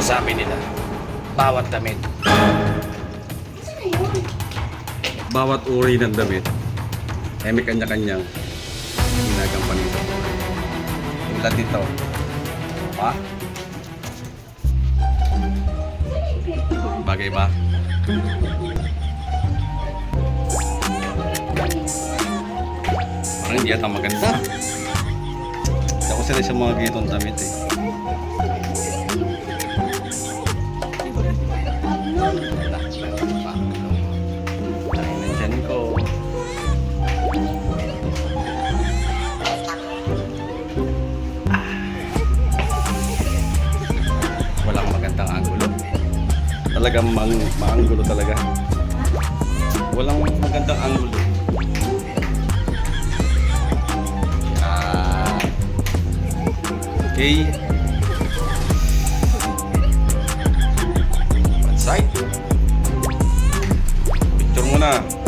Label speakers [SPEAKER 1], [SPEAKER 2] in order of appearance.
[SPEAKER 1] nasabi nila. Bawat damit. Bawat uri ng damit ay may kanya-kanyang ginagampan nito. Tulad dito. Pa? Bagay ba? Parang hindi yata maganda. Hindi ako sila sa mga gitong damit eh. talagang mang maanggulo talaga. Walang magandang angulo. Ah. Okay. One side. Picture muna.